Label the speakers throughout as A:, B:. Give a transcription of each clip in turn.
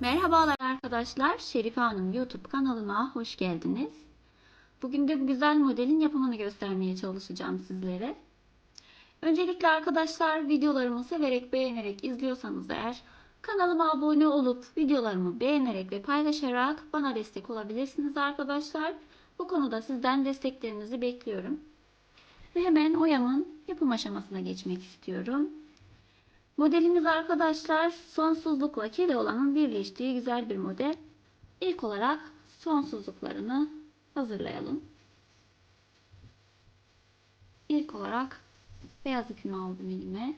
A: Merhabalar arkadaşlar. Şerife Hanım YouTube kanalıma hoş geldiniz. Bugün de bu güzel modelin yapımını göstermeye çalışacağım sizlere. Öncelikle arkadaşlar videolarımı severek beğenerek izliyorsanız eğer kanalıma abone olup videolarımı beğenerek ve paylaşarak bana destek olabilirsiniz arkadaşlar. Bu konuda sizden desteklerinizi bekliyorum. Ve hemen oyamın yapım aşamasına geçmek istiyorum. Modelimiz arkadaşlar sonsuzlukla Keloğlan'ın birleştiği güzel bir model. İlk olarak sonsuzluklarını hazırlayalım. İlk olarak beyaz ipimi aldım elime.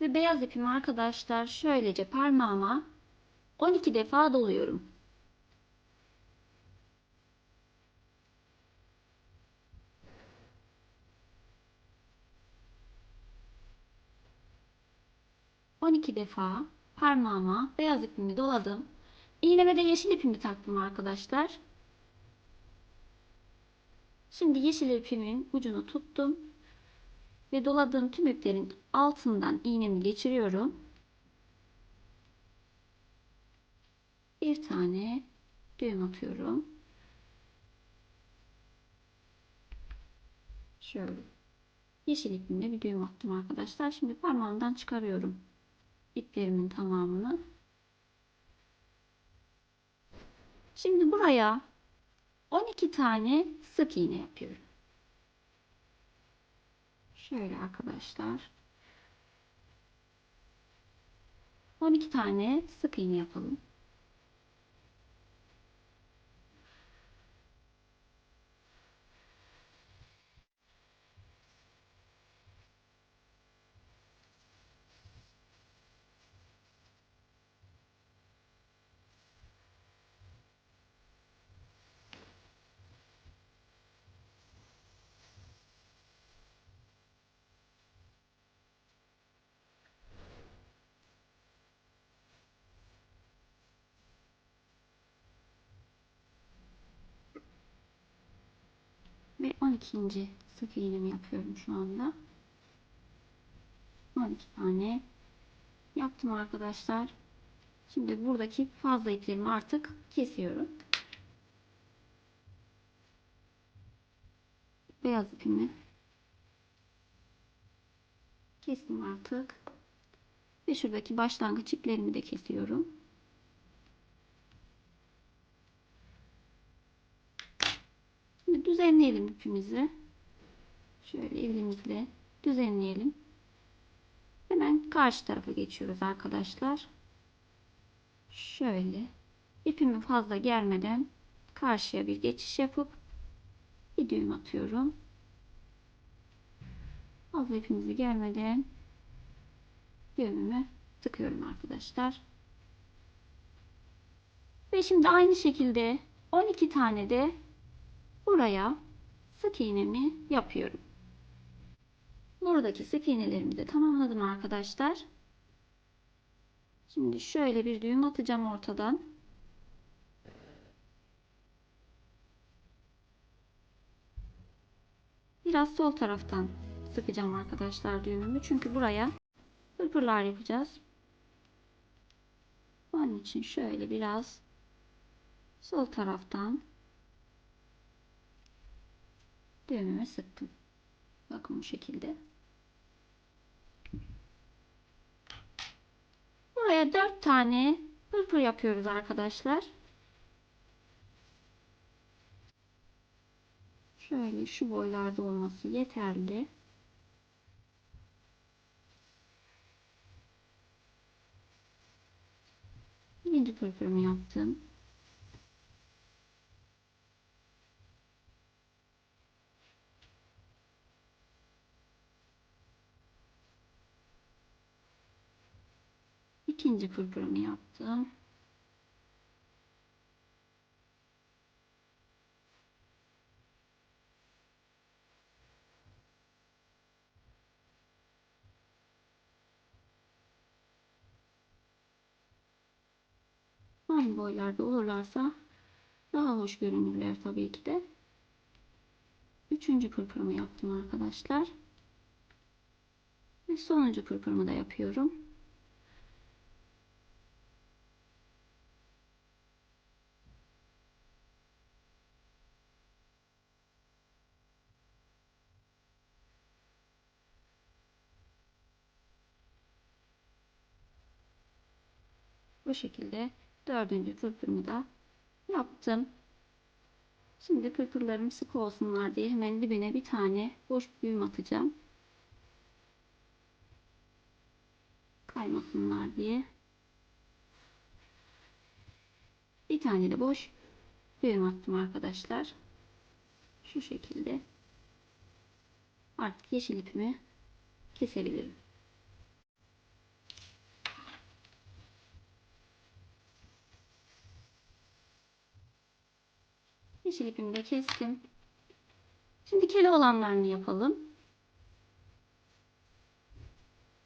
A: Ve beyaz ipimi arkadaşlar şöylece parmağıma 12 defa doluyorum. On iki defa parmağıma beyaz ipimi doladım. İğneme de yeşil ipimi taktım arkadaşlar. Şimdi yeşil ipimin ucunu tuttum ve doladığım tüm iplerin altından iğnemi geçiriyorum. Bir tane düğüm atıyorum. Şöyle. Yeşil ipimle bir düğüm attım arkadaşlar. Şimdi parmağımdan çıkarıyorum iplerimin tamamını. Şimdi buraya 12 tane sık iğne yapıyorum. Şöyle arkadaşlar. 12 tane sık iğne yapalım. 12. sık iğnemi yapıyorum şu anda. 12 tane yaptım arkadaşlar. Şimdi buradaki fazla iplerimi artık kesiyorum. Beyaz ipimi kestim artık. Ve şuradaki başlangıç iplerimi de kesiyorum. Şimdi düzenleyelim ipimizi. Şöyle elimizle düzenleyelim. Hemen karşı tarafa geçiyoruz arkadaşlar. Şöyle ipimi fazla germeden karşıya bir geçiş yapıp bir düğüm atıyorum. Fazla ipimizi germeden düğümümü tıkıyorum arkadaşlar. Ve şimdi aynı şekilde 12 tane de buraya sık iğnemi yapıyorum. Buradaki sık iğnelerimi de tamamladım arkadaşlar. Şimdi şöyle bir düğüm atacağım ortadan. Biraz sol taraftan sıkacağım arkadaşlar düğümümü. Çünkü buraya pırpırlar yapacağız. Onun için şöyle biraz sol taraftan düğümümü sıktım. Bakın bu şekilde. Buraya 4 tane pırpır yapıyoruz arkadaşlar. Şöyle şu boylarda olması yeterli. Birinci pırpırımı yaptım. İkinci pırpırımı yaptım. Aynı boylarda olurlarsa daha hoş görünürler tabii ki de. Üçüncü pırpırımı yaptım arkadaşlar. Ve sonuncu pırpırımı da yapıyorum. Bu şekilde dördüncü pırpırımı da yaptım. Şimdi pırpırlarım sık olsunlar diye hemen dibine bir tane boş düğüm atacağım. Kaymasınlar diye. Bir tane de boş düğüm attım arkadaşlar. Şu şekilde. Artık yeşil ipimi kesebilirim. Yeşil ipimi de kestim. Şimdi kele olanlarını yapalım.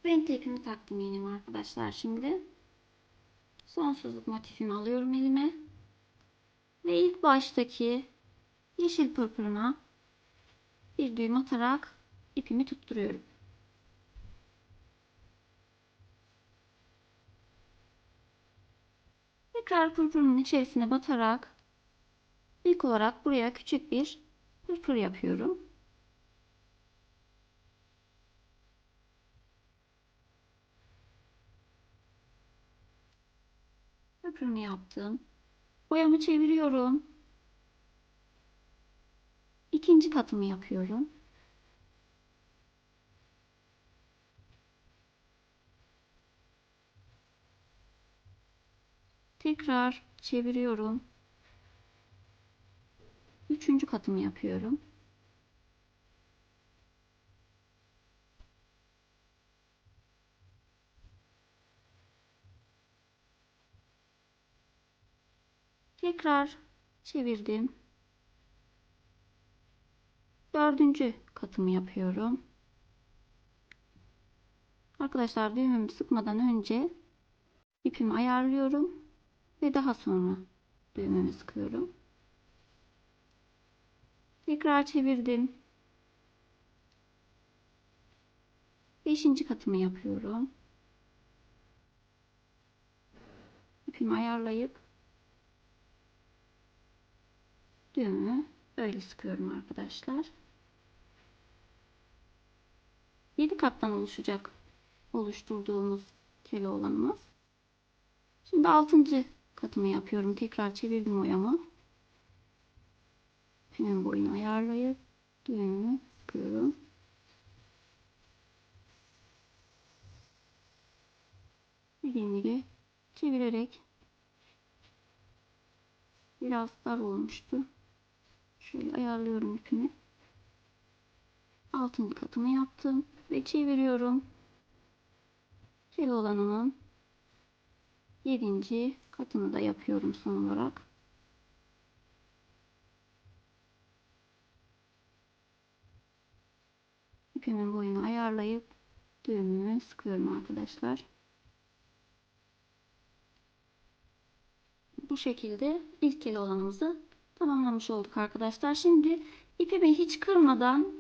A: Renkli ipimi taktım iğneme arkadaşlar şimdi. Sonsuzluk motifimi alıyorum elime. Ve ilk baştaki yeşil pırpırına bir düğüm atarak ipimi tutturuyorum. Tekrar pırpırımın içerisine batarak ilk olarak buraya küçük bir pırpır yapıyorum. Pırpırımı yaptım. Boyamı çeviriyorum. İkinci katımı yapıyorum. Tekrar çeviriyorum. Üçüncü katımı yapıyorum. Tekrar çevirdim. Dördüncü katımı yapıyorum. Arkadaşlar düğümümü sıkmadan önce ipimi ayarlıyorum ve daha sonra düğümümü sıkıyorum. Tekrar çevirdim. Beşinci katımı yapıyorum. İpimi ayarlayıp düğümü böyle sıkıyorum arkadaşlar. 7 kattan oluşacak oluşturduğumuz kele olanımız. Şimdi 6. katımı yapıyorum. Tekrar çevirdim oyamı. İpimin boyunu ayarlayıp düğümü sıkıyorum. Dediğim gibi çevirerek biraz dar olmuştu. Şöyle ayarlıyorum ipimi. Altıncı katımı yaptım ve çeviriyorum. Kel olanının yedinci katını da yapıyorum son olarak. İpimin boyunu ayarlayıp düğümümü sıkıyorum arkadaşlar. Bu şekilde ilk kere olanımızı tamamlamış olduk arkadaşlar. Şimdi ipimi hiç kırmadan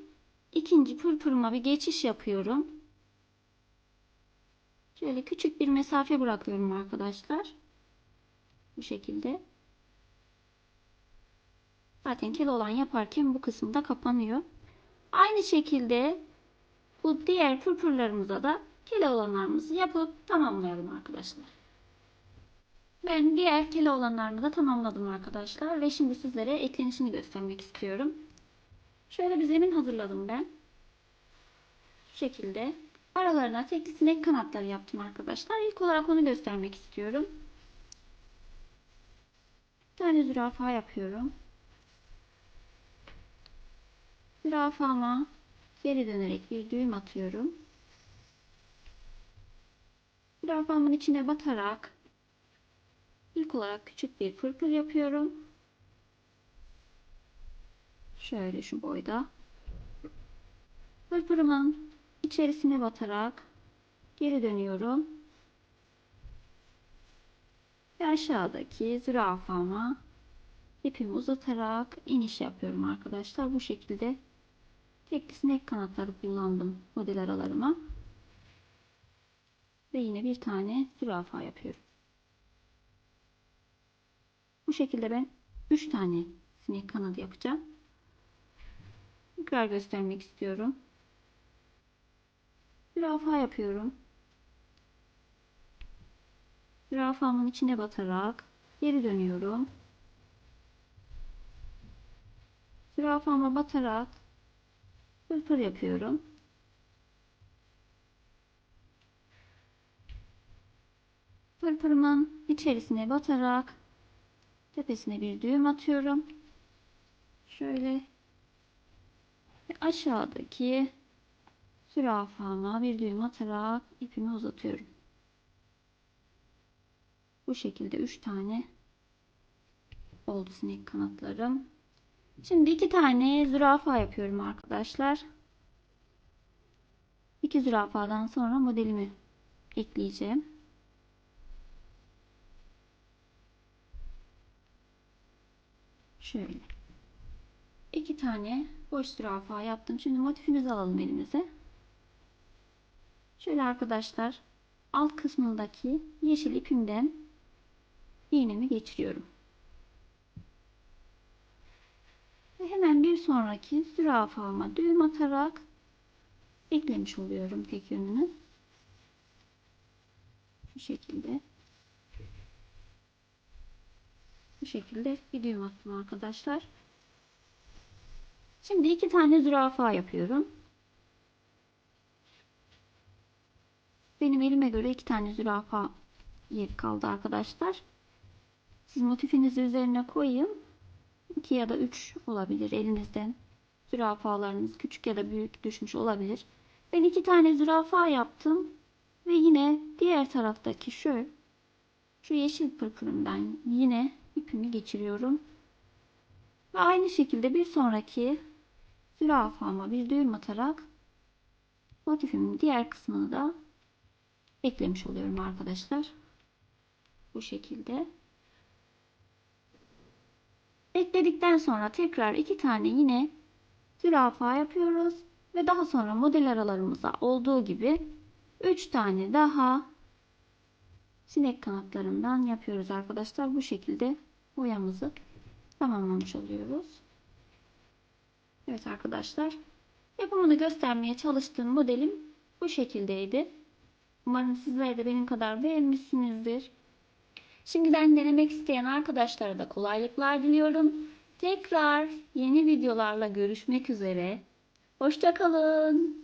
A: ikinci pırpırıma bir geçiş yapıyorum. Şöyle küçük bir mesafe bırakıyorum arkadaşlar. Bu şekilde. Zaten kel olan yaparken bu kısımda kapanıyor. Aynı şekilde bu diğer pırpırlarımıza da kele olanlarımızı yapıp tamamlayalım arkadaşlar. Ben diğer kele olanlarını da tamamladım arkadaşlar. Ve şimdi sizlere eklenişini göstermek istiyorum. Şöyle bir zemin hazırladım ben. Şu şekilde. Aralarına tekli sinek kanatları yaptım arkadaşlar. İlk olarak onu göstermek istiyorum. Bir tane zürafa yapıyorum. Zürafama geri dönerek bir düğüm atıyorum. Zürafamın içine batarak ilk olarak küçük bir pırpır yapıyorum. Şöyle şu boyda. Pırpırımın içerisine batarak geri dönüyorum. Ve aşağıdaki zürafama ipimi uzatarak iniş yapıyorum arkadaşlar. Bu şekilde Tekli sinek kanatları kullandım model aralarıma. Ve yine bir tane zürafa yapıyorum. Bu şekilde ben 3 tane sinek kanadı yapacağım. Tekrar göstermek istiyorum. Zürafa yapıyorum. zürafamın içine batarak geri dönüyorum. Zürafama batarak pırpır yapıyorum. Pırpırımın içerisine batarak tepesine bir düğüm atıyorum. Şöyle ve aşağıdaki zürafama bir düğüm atarak ipimi uzatıyorum. Bu şekilde 3 tane oldu sinek kanatlarım. Şimdi iki tane zürafa yapıyorum arkadaşlar. İki zürafadan sonra modelimi ekleyeceğim. Şöyle. iki tane boş zürafa yaptım. Şimdi motifimizi alalım elimize. Şöyle arkadaşlar alt kısmındaki yeşil ipimden iğnemi geçiriyorum. Ve hemen bir sonraki zürafama düğüm atarak eklemiş oluyorum tek. Şu şekilde. Bu şekilde bir düğüm attım arkadaşlar. Şimdi iki tane zürafa yapıyorum. Benim elime göre iki tane zürafa yeri kaldı arkadaşlar. Siz motifinizi üzerine koyun. 2 ya da 3 olabilir elinizden. Zürafalarınız küçük ya da büyük düşmüş olabilir. Ben iki tane zürafa yaptım. Ve yine diğer taraftaki şu şu yeşil pırpırımdan yine ipimi geçiriyorum. Ve aynı şekilde bir sonraki zürafama bir düğüm atarak motifimin diğer kısmını da eklemiş oluyorum arkadaşlar. Bu şekilde. Ekledikten sonra tekrar iki tane yine zürafa yapıyoruz. Ve daha sonra model aralarımıza olduğu gibi üç tane daha sinek kanatlarından yapıyoruz arkadaşlar. Bu şekilde boyamızı tamamlamış oluyoruz. Evet arkadaşlar. Yapımını göstermeye çalıştığım modelim bu şekildeydi. Umarım sizler de benim kadar beğenmişsinizdir. Şimdiden denemek isteyen arkadaşlara da kolaylıklar diliyorum. Tekrar yeni videolarla görüşmek üzere. Hoşçakalın.